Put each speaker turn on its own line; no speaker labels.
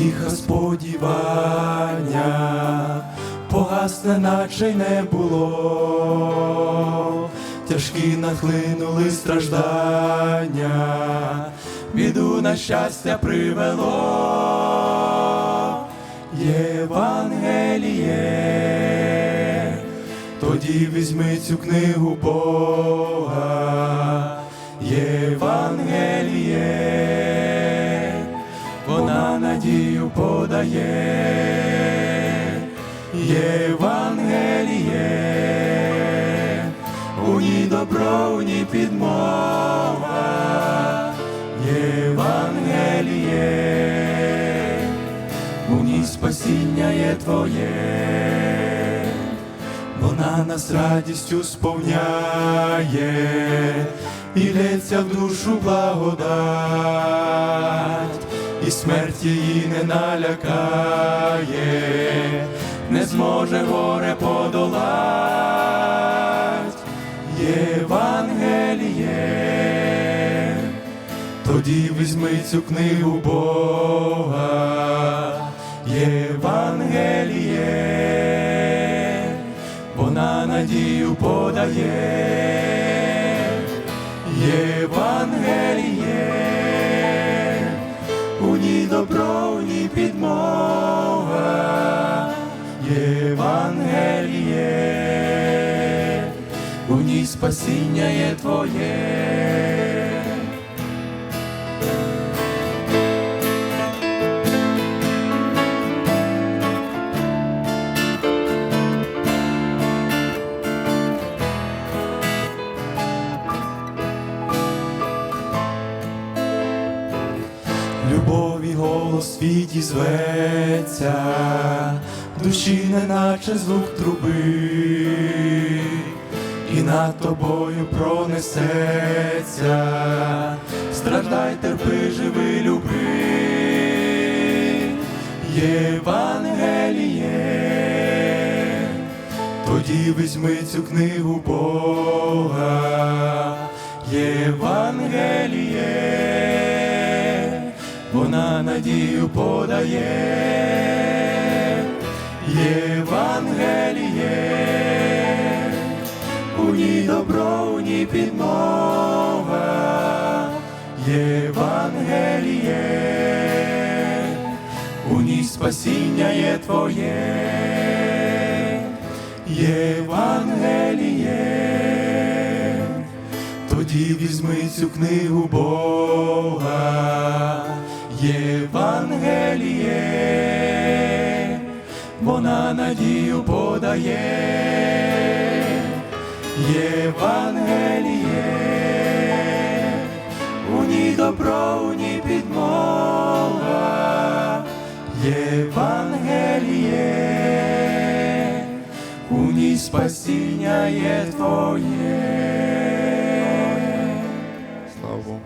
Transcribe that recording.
утіха сподівання, погасне, наче не було, тяжкі нахлинули страждання, біду на щастя привело. Євангеліє, тоді візьми цю книгу Бога, надію подає, Євангеліє, у ній добро, у ній підмога, Євангеліє, у ній спасіння є Твоє, вона нас радістю сповняє, і лється в душу благодать, смерть її не налякає, не зможе горе подолать. Євангеліє, тоді візьми цю книгу Бога, Євангеліє, вона надію подає, Євангеліє, добро, в ній підмога, Євангеліє, у ній спасіння є Твоє. Любові голос відізветься, в душі неначе звук труби, і над тобою пронесеться, страждай, терпи, живи, люби, Євангеліє, тоді візьми цю книгу Бога, Євангеліє, вона надію подає, Євангеліє, у ній добро, у ній підмога, Євангеліє, у ній спасіння є Твоє, Євангеліє, тоді візьми цю книгу Бога, Євангеліє, вона надію подає, Євангеліє, у ній добро, у ній підмога, Євангеліє, у ній спасіння є твоє. Слава Богу.